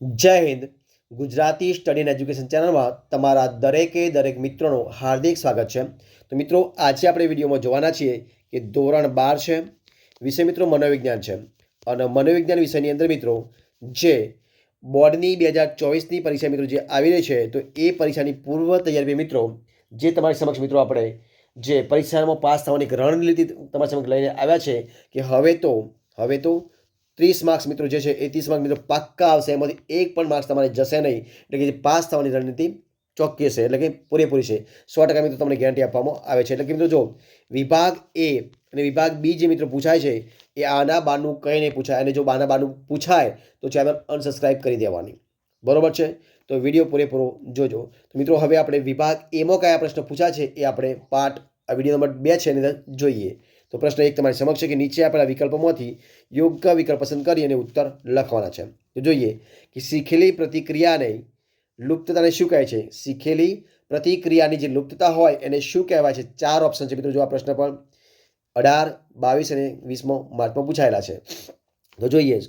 જય Hind. Gujarati study and education ચેનલમાં તમારા દરેકે દરેક મિત્રોનું હાર્દિક સ્વાગત છે. તો મિત્રો, આજે આપણે વિડીયોમાં જોવાના છીએ કે ધોરણ બાર છે, વિષય મિત્રો મનોવિજ્ઞાન છે. અને મનોવિજ્ઞાન વિષયની અંદર મિત્રો, જે બોર્ડની બે હજાર ચોવીસની પરીક્ષા મિત્રો જે આવી રહી છે, તો એ પરીક્ષાની પૂર્વ તૈયારી મિત્રો, જે તમારી સમક્ષ મિત્રો આપણે જે પરીક્ષામાં પાસ થવાની રણનીતિ તમારી સમક્ષ લઈને આવ્યા છે કે હવે તો હવે તો ત્રીસ માર્ક્સ મિત્રો જે છે એ ત્રીસ માર્ક્સ મિત્રો પાક્કા આવશે. એમાંથી એક પણ માર્ક્સ તમારે જશે નહીં. એટલે કે જે પાસ થવાની રણનીતિ ચોક્કસ છે. એટલે કે પૂરેપૂરી છે. સો ટકા મિત્રો તમને ગેરંટી આપવામાં આવે છે. એટલે કે મિત્રો જો વિભાગ એ અને વિભાગ બી જે મિત્રો પૂછાય છે, એ આના બારનું કંઈ નહીં પૂછાય. અને જો બાના બારનું પૂછાય, તો ચેનલ અનસબસ્ક્રાઈબ કરી દેવાની. બરોબર છે? તો વીડિયો પૂરેપૂરો જોજો. તો મિત્રો હવે આપણે વિભાગ એમાં કયા પ્રશ્ન પૂછાય છે એ આપણે પાર્ટ વીડિયો નંબર બે છે એની અંદર જોઈએ. તો પ્રશ્ન એક તમારી સમક્ષ કે નીચે આપેલા વિકલ્પોમાંથી યોગ્ય વિકલ્પ પસંદ કરી અને ઉત્તર લખવાના છે. તો જોઈએ કે શીખેલી પ્રતિક્રિયાને લુપ્તતાને શું કહે છે? શીખેલી પ્રતિક્રિયાની જે લુપ્તતા હોય એને શું કહેવાય છે? ચાર ઓપ્શન છે મિત્રો, જો આ પ્રશ્ન પણ અઢાર, બાવીસ અને વીસમો માર્ચમાં પૂછાયેલા છે. તો જોઈએ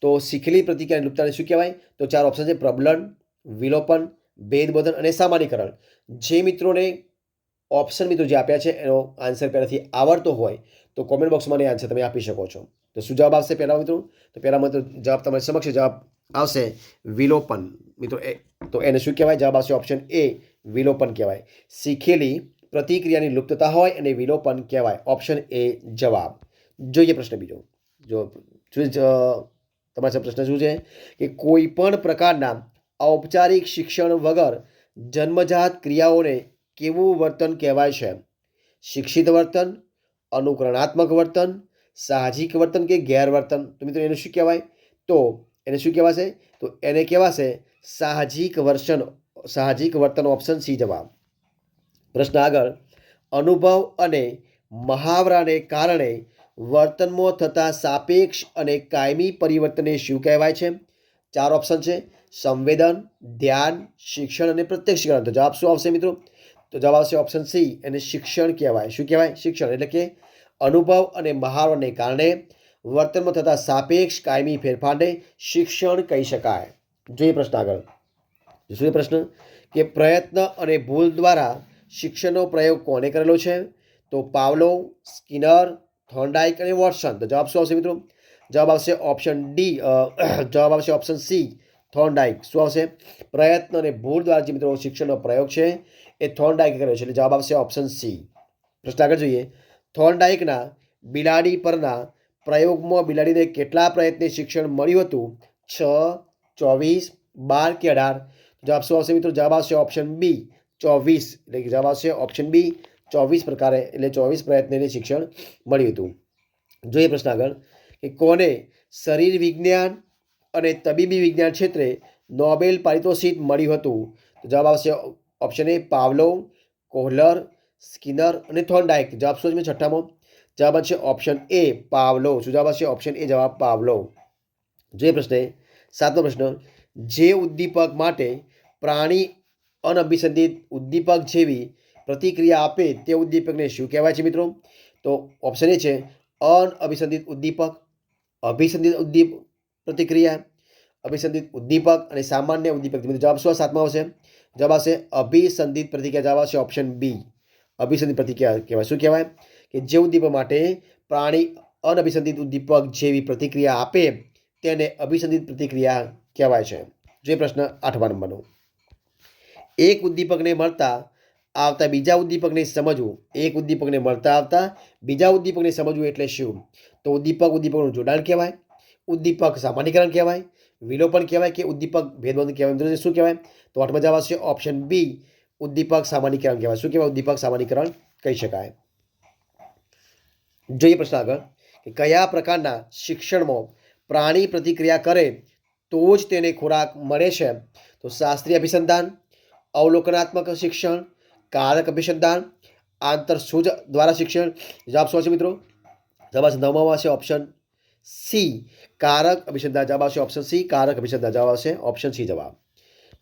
તો શીખેલી પ્રતિક્રિયાની લુપ્તતાને શું કહેવાય? તો ચાર ઓપ્શન છે પ્રબલન, વિલોપન, ભેદબોધન અને સામાન્યકરણ જે મિત્રોને ઓપ્શન મિત્રો જે આપ્યા છે, એનો આન્સર પહેલાંથી આવડતો હોય તો કોમેન્ટ બોક્સમાં એ આન્સર તમે આપી શકો છો. તો શું જવાબ આવશે પહેલાં મિત્રો? તો પહેલાં મિત્રો જવાબ તમારી સમક્ષ જવાબ આવશે વિલોપન. મિત્રો, એ તો એને શું કહેવાય? જવાબ આવશે ઓપ્શન એ વિલોપન કહેવાય. શીખેલી પ્રતિક્રિયાની લુપ્તતા હોય અને વિલોપન કહેવાય. ઓપ્શન એ જવાબ. જોઈએ પ્રશ્ન બીજો. જો તમારા પ્રશ્ન શું છે? કે કોઈ પણ પ્રકારના ઔપચારિક શિક્ષણ વગર જન્મજાત ક્રિયાઓને કેવું વર્તન કહેવાય છે? શિક્ષિત વર્તન, અનુકરણાત્મક વર્તન, સાહજિક વર્તન કે ગેરવર્તન? તો મિત્રો એને શું કહેવાય? તો એને શું કહેવાશે? તો એને કહેવાશે સાહજિક વર્તન સાહજિક વર્તન ઓપ્શન સી જવાબ. પ્રશ્ન આગળ. અનુભવ અને મહાવરાને કારણે વર્તનમાં થતા સાપેક્ષ અને કાયમી પરિવર્તનને શું કહેવાય છે? ચાર ઓપ્શન છે. સંવેદન, ધ્યાન, શિક્ષણ અને પ્રત્યક્ષીકરણ. તો જવાબ શું આવશે મિત્રો? તો જવાબ આવશે ઓપ્શન સી એને શિક્ષણ કહેવાય. શું કહેવાય? શિક્ષણ. એટલે કે અનુભવ અને મહાવરણને કારણે વર્તનમાં થતા સાપેક્ષ કાયમી ફેરફારને શિક્ષણ કહી શકાય. જોઈએ પ્રશ્ન આગળ. શું પ્રશ્ન, કે પ્રયત્ન અને ભૂલ દ્વારા શિક્ષણનો પ્રયોગ કોને કરેલો છે? તો પાવલો, સ્કિનર, થોન્ડાઇક અને વોટસન. તો જવાબ શું આવશે મિત્રો? જવાબ આવશે ઓપ્શન ડી જવાબ આવશે ઓપ્શન સી થોન્ડાઇક શું આવશે? પ્રયત્ન અને ભૂલ દ્વારા જે મિત્રો શિક્ષણનો પ્રયોગ છે, એ થોર્નડાઇકે કર્યો છે. એટલે જવાબ આવશે ઓપ્શન સી. પ્રશ્ન આગળ જોઈએ. થોર્નડાઇકના બિલાડી પરના પ્રયોગમાં બિલાડીને કેટલા પ્રયત્ને શિક્ષણ મળ્યું હતું? છ, ચોવીસ, બાર કે અઢાર? જવાબ શું આવશે મિત્રો? જવાબ આવશે ઓપ્શન બી. ચોવીસ. એટલે કે જવાબ આવશે ઓપ્શન બી. ચોવીસ પ્રકારે, એટલે ચોવીસ પ્રયત્નને શિક્ષણ મળ્યું હતું. જોઈએ પ્રશ્ન આગળ કે કોને શરીર વિજ્ઞાન અને તબીબી વિજ્ઞાન ક્ષેત્રે નોબેલ પારિતોષિક મળ્યું હતું. તો જવાબ આવશે option A Pavlov, Kohler, Skinner અને થોન્ડાઇક. જવાબ શું છે છઠ્ઠામો? જવાબ આવશે ઓપ્શન એ પાવલો. શું જવાબ આવશે? ઓપ્શન એ જવાબ પાવલો. જે પ્રશ્ન, સાતમો પ્રશ્ન, જે ઉદ્દીપક માટે પ્રાણી અનઅભિસંધિત ઉદ્દીપક જેવી પ્રતિક્રિયા આપે તે ઉદ્દીપકને શું કહેવાય છે મિત્રો? તો ઓપ્શન એ છે અનઅભિસંધિત ઉદ્દીપક. અભિસંધિત ઉદ્દીપ પ્રતિક્રિયા અભિસંધિત ઉદ્દીપક અને સામાન્ય ઉદ્દીપક. જવાબ શું સાતમાં આવશે? જવાબ આવશે અભિસંધિત પ્રતિક્રિયા. જવાબ આવશે ઓપ્શન બી અભિસંધિત પ્રતિક્રિયા કહેવાય. શું કહેવાય? કે જે ઉદ્દીપક માટે પ્રાણી અનઅભિસંધિત ઉદ્દીપક જેવી પ્રતિક્રિયા આપે, તેને અભિસંધિત પ્રતિક્રિયા કહેવાય છે. જે પ્રશ્ન આઠમા નંબરનો. એક ઉદ્દીપકને મળતા આવતા બીજા ઉદ્દીપકને સમજવું. એક ઉદ્દીપકને મળતા આવતા બીજા ઉદ્દીપકને સમજવું એટલે શું? તો ઉદ્દીપક ઉદ્દીપકનું જોડાણ કહેવાય. ઉદ્દીપક સામાન્યકરણ કહેવાય, વિલોપન કહેવાય કે ઉદ્દીપક ભેદબંધ કહેવાય. શું કહેવાય? તો આઠમા જવાબ આવશે ઓપ્શન બી ઉદ્દીપક સામાન્યકરણ કહેવાય. શું કહેવાય? ઉદ્દીપક સામાન્યકરણ કહી શકાય. જોઈએ પ્રશ્ન આગળ, કે કયા પ્રકારના શિક્ષણમાં પ્રાણી પ્રતિક્રિયા કરે તો જ તેને ખોરાક મળે છે? તો શાસ્ત્રીય અભિસંધાન, અવલોકનાત્મક શિક્ષણ, કારક અભિસંધાન, આંતરસૂજ દ્વારા શિક્ષણ. જવાબ શું છે મિત્રો? જવાબ નવમાં આવશે ઓપ્શન સી કારક અભિસંધાન જવાબ આવશે ઓપ્શન સી કારક અભિસંધાન જવાબ આવશે ઓપ્શન સી જવાબ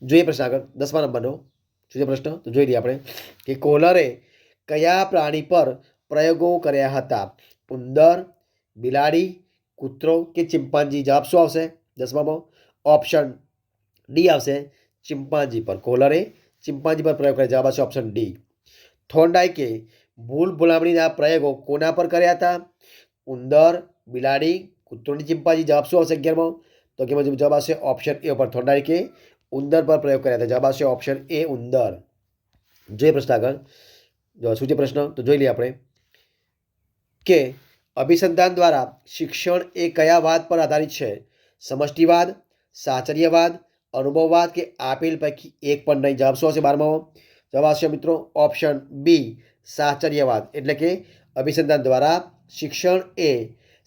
જોઈએ પ્રશ્ન આગળ દસમા નંબરનો શું છે પ્રશ્ન તો જોઈ લઈએ આપણે કે કોલરે કયા પ્રાણી પર પ્રયોગો કર્યા હતા? ઉંદર બિલાડી, કૂતરો કે ચિમ્પાન્જી જવાબ શું આવશે? દસમામાં ઓપ્શન ડી આવશે ચિમ્પાન્જી પર. કોહલરે ચિમ્પાન્જી પર પ્રયોગ કર્યા, જવાબ આવશે ઓપ્શન ડી થોન્ડાઇકે ભૂલ ભૂલામણીના પ્રયોગો કોના પર કર્યા હતા? ઉંદર બિલાડી કૂતરોની ચિમ્પાન્જી જવાબ શું આવશે અગિયારમાં? તો કે જવાબ આવશે ઓપ્શન એ ઉપર થોન્ડાઇકે ઉંદર પર પ્રયોગ કર્યા હતા. જવાબ આવશે ઓપ્શન એ ઉંદર. જોઈએ પ્રશ્ન આગળ. જો શું છે પ્રશ્ન? તો જોઈ લઈએ આપણે. કે અભિસંધાન દ્વારા શિક્ષણ એ કયા વાદ પર આધારિત છે? સમષ્ટિવાદ, સાચર્યવાદ, અનુભવવાદ કે આપેલ પૈકી એક પણ નહીં? જવાબ શું હશે બારમાં જવાબ આવશે મિત્રો ઓપ્શન બી સાચર્યવાદ. એટલે કે અભિસંધાન દ્વારા શિક્ષણ એ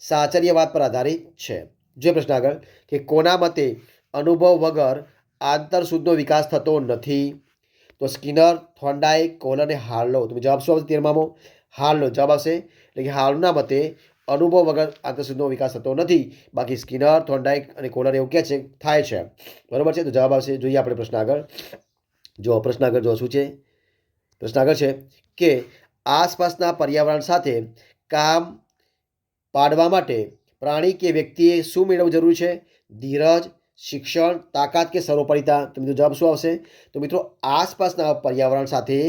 સાચર્યવાદ પર આધારિત છે. જે પ્રશ્ન આગળ, કે કોના મતે અનુભવ વગર આંતરસુદનો વિકાસ થતો નથી? તો સ્કિનર થોન્ડાઇક કોલ અને હાર્લો તમે જવાબ શું આવશે તેરમામો હાર્લો જવાબ આવશે, એટલે કે હાલના મતે અનુભવ વગર આંતરસુદનો વિકાસ થતો નથી. બાકી સ્કિનર થોન્ડાઇક અને કોલર એવું કહે છે, થાય છે. બરાબર છે? તો જવાબ આવશે, જોઈએ આપણે પ્રશ્ન આગળ. જો પ્રશ્ન આગળ જો શું છે? પ્રશ્ન આગળ છે, કે આસપાસના પર્યાવરણ સાથે કામ પાડવા માટે પ્રાણી કે વ્યક્તિએ શું મેળવવું જરૂરી છે? ધીરજ, શિક્ષણ, તાકાત કે સર્વોપરિતા? તો મિત્રો જવાબ શું આવશે? તો મિત્રો, આસપાસના પર્યાવરણ સાથે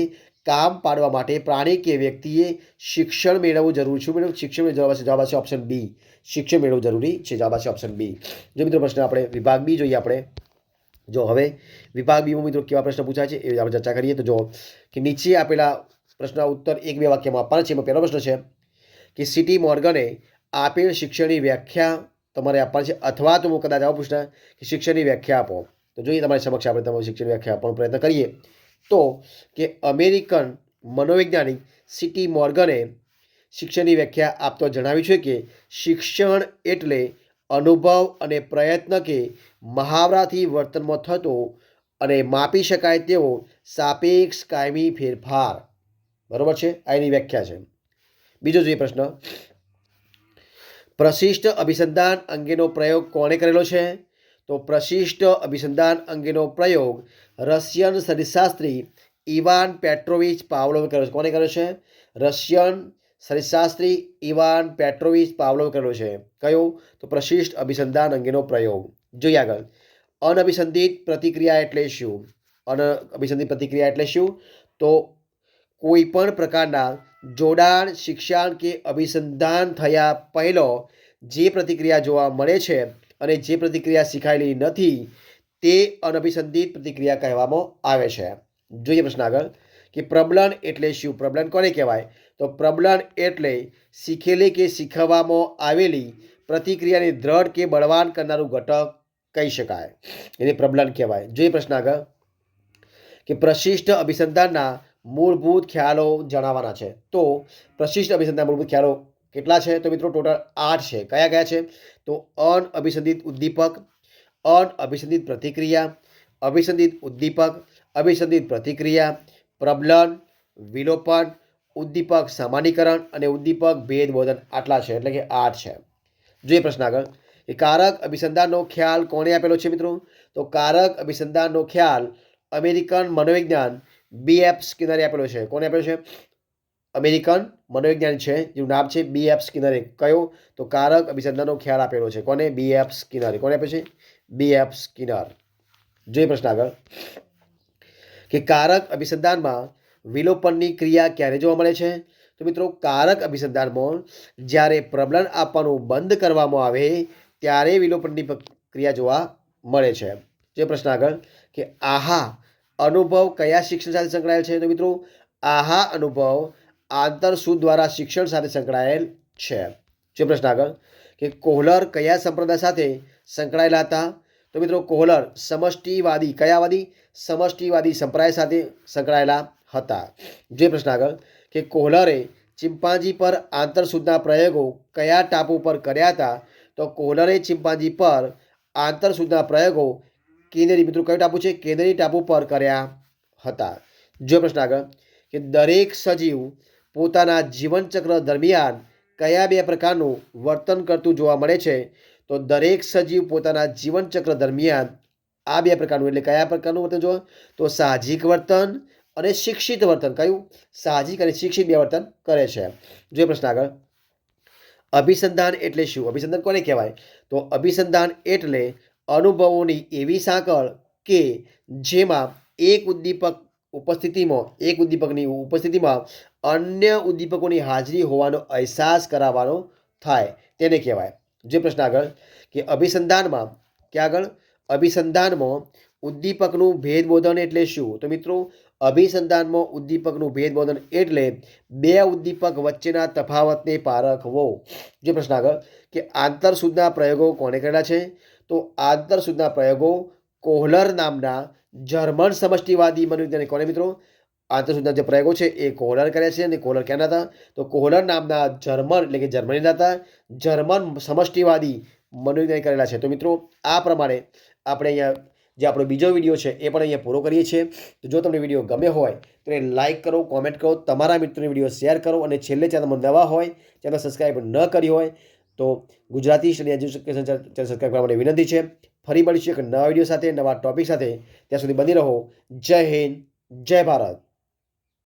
કામ પાડવા માટે પ્રાણી કે વ્યક્તિએ શિક્ષણ મેળવવું જરૂરી છે. મેળવ શિક્ષણ જવાબ આવશે જવાબ આવશે ઓપ્શન બી શિક્ષણ મેળવવું જરૂરી છે. જવાબ આવશે ઓપ્શન બી જો મિત્રો, પ્રશ્ન આપણે વિભાગ બી જોઈએ આપણે. જો હવે વિભાગ બીમાં મિત્રો કેવા પ્રશ્ન પૂછાય છે, એ આપણે ચર્ચા કરીએ. તો જો કે નીચે આપેલા પ્રશ્નના ઉત્તર એક બે વાક્યમાં આપવાના છે. એમાં પહેલો પ્રશ્ન છે કે સિટી મોર્ગને આપેલ શિક્ષણની વ્યાખ્યા તમારે આપવાની છે. અથવા તો હું કદાચ આવું પૂછતા કે શિક્ષણની વ્યાખ્યા આપો. તો જોઈએ તમારી સમક્ષ આપણે તમારી શિક્ષણની વ્યાખ્યા આપવાનો પ્રયત્ન કરીએ. તો કે અમેરિકન મનોવૈજ્ઞાનિક સિટી મોર્ગને શિક્ષણની વ્યાખ્યા આપતો જણાવ્યું છે કે શિક્ષણ એટલે અનુભવ અને પ્રયત્ન કે મહાવરાથી વર્તનમાં થતો અને માપી શકાય તેવો સાપેક્ષ કાયમી ફેરફાર. બરાબર છે? આ એની વ્યાખ્યા છે. બીજો જોઈએ પ્રશ્ન. પ્રશિષ્ટ અભિસંધાન અંગેનો પ્રયોગ કોણે કરેલો છે? તો પ્રશિષ્ટ અભિસંધાન અંગેનો પ્રયોગ રશિયન શરીરશાસ્ત્રી ઇવાન પેટ્રોવિચ પાવલોવે કર્યો છે. કોને કર્યો છે? રશિયન શરીરશાસ્ત્રી ઇવાન પેટ્રોવિચ પાવલોવે કર્યો છે. કયો? તો પ્રશિષ્ટ અભિસંધાન અંગેનો પ્રયોગ. જોઈએ આગળ. અનઅભિસંધિત પ્રતિક્રિયા એટલે શું? અનઅભિસંધિત પ્રતિક્રિયા એટલે શું? તો કોઈ પણ પ્રકારના જોડાણ, શિક્ષણ કે અભિસંધાન થયા પહેલો જે પ્રતિક્રિયા જોવા મળે છે અને જે પ્રતિક્રિયા શીખાયેલી નથી, તે અનભિસંધિત પ્રતિક્રિયા કહેવામાં આવે છે. જોઈએ પ્રશ્ન આગળ, કે પ્રબલન એટલે શું? પ્રબલન કોને કહેવાય? તો પ્રબલન એટલે શીખેલી કે શીખવવામાં આવેલી પ્રતિક્રિયાને દ્રઢ કે બળવાન કરનારું ઘટક કહી શકાય. એને પ્રબલન કહેવાય. જોઈએ પ્રશ્ન આગળ, કે પ્રશિષ્ટ અભિસંધાનના મૂળભૂત ખ્યાલો જણાવવાના છે. તો પ્રશિષ્ટ અભિસંધાન મૂળભૂત ખ્યાલો કેટલા છે? તો મિત્રો ટોટલ આઠ છે. કયા કયા છે? તો અનઅભિસંધિત ઉદ્દીપક અનઅભિસંધિત પ્રતિક્રિયા, અભિસંધિત ઉદ્દીપક, અભિસંધિત પ્રતિક્રિયા, પ્રબલન, વિલોપન, ઉદ્દીપક સામાન્યકરણ અને ઉદ્દીપક ભેદબોધન આટલા છે. એટલે કે આઠ છે. જોઈએ પ્રશ્ન આગળ. કે કારક અભિસંધાનનો ખ્યાલ કોણે આપેલો છે મિત્રો? તો કારક અભિસંધાનનો ખ્યાલ અમેરિકન મનોવિજ્ઞાન બી એફ સ્કિનરે આપેલો છે. કોને આપેલો છે? અમેરિકન મનોવિજ્ઞાન છે, જેનું નામ છે બી એફ સ્કિનરે કયો? તો કારક અભિસંધાનનો ખ્યાલ આપેલો છે. કોને? બી એફ સ્કિનરે કોને આપ્યો છે? બી એફ સ્કિનર જોઈએ પ્રશ્ન આગળ. કે કારક અભિસંધાનમાં વિલોપનની ક્રિયા ક્યારે જોવા મળે છે? તો મિત્રો, કારક અભિસંધાનમાં જ્યારે પ્રબલન આપવાનું બંધ કરવામાં આવે, ત્યારે વિલોપનની ક્રિયા જોવા મળે છે. જે પ્રશ્ન આગળ. કે આહા અનુભવ કયા શિક્ષણ સાથે સંકળાયેલ છે? તો મિત્રો, આહા અનુભવ આંતરસૂદ દ્વારા શિક્ષણ સાથે સંકળાયેલ છે. જે પ્રશ્ન આગળ, કે કોહલર કયા સંપ્રદાય સાથે સંકળાયેલા હતા? તો મિત્રો, કોહલર સમષ્ટિવાદી, કયાવાદી? સમષ્ટિવાદી સંપ્રદાય સાથે સંકળાયેલા હતા. જે પ્રશ્ન આગળ, કે કોહલરે ચિંપાંજી પર આંતરસૂદના પ્રયોગો કયા ટાપુ પર કર્યા હતા? તો કોહલરે ચિમ્પાન્જી પર આંતરસૂદના પ્રયોગો કેનેરી મિત્રો કયો ટાપુ છે? કેનેરી ટાપુ પર કર્યા હતા. જો પ્રશ્ન આગળ, કે દરેક સજીવ પોતાના જીવનચક્ર દરમિયાન કયા બે પ્રકારનું વર્તન કરતું જોવા મળે છે? તો દરેક સજીવ પોતાના જીવનચક્ર દરમિયાન આ બે પ્રકારનું, એટલે કયા પ્રકારનું વર્તન જોવા? તો સાહજિક વર્તન અને શિક્ષિત વર્તન. કયું? સાહજિક અને શિક્ષિત બે વર્તન કરે છે. જો પ્રશ્ન આગળ, અભિસંધાન એટલે શું? અભિસંધાન કોને કહેવાય? તો અભિસંધાન એટલે અનુભવોની એવી સાંકળ કે જેમાં એક ઉદ્દીપક ઉપસ્થિતિમાં, એક ઉદ્દીપકની ઉપસ્થિતિમાં અન્ય ઉદ્દીપકોની હાજરી હોવાનો અહેસાસ કરાવવાનો થાય. તેને કહેવાય. જે પ્રશ્ન આગળ, કે અભિસંધાનમાં, કે આગળ? અભિસંધાનમાં ઉદ્દીપકનું ભેદબોધન એટલે શું? તો મિત્રો, અભિસંધાનમાં ઉદ્દીપકનું ભેદબોધન એટલે બે ઉદ્દીપક વચ્ચેના તફાવતને પારખવો. જે પ્રશ્ન આગળ, કે આંતરસૂદના પ્રયોગો કોણે કરેલા છે? તો આંતરસૂદના પ્રયોગો કોહલર નામના જર્મન સમષ્ટિવાદી મનોવિજ્ઞાની કોને મિત્રો? આંતરસૂદના જે પ્રયોગો છે એ કોહલર કર્યા છે અને કોહલર ક્યાંના હતા? તો કોહલર નામના જર્મન એટલે કે જર્મનીના હતા. જર્મન સમષ્ટિવાદી મનોવિજ્ઞાન કરેલા છે. તો મિત્રો, આ પ્રમાણે આપણે અહીંયા જે આપણો બીજો વીડિયો છે એ પણ અહીંયા પૂરો કરીએ છીએ. તો જો તમને વીડિયો ગમે હોય, તો એ લાઇક કરો, કોમેન્ટ કરો, તમારા મિત્રોને વીડિયો શેર કરો અને છેલ્લે ચેનલમાં નવા હોય, ચેનલ સબસ્ક્રાઈબ ન કરી હોય તો ગુજરાતી સ્ટડી એજ્યુકેશન સબસ્ક્રાઈબ કરવા માટે વિનંતી છે. ફરી મળીશું એક નવા વીડિયો સાથે, નવા ટોપિક સાથે. ત્યાં સુધી બની રહો. જય હિન્દ, જય ભારત.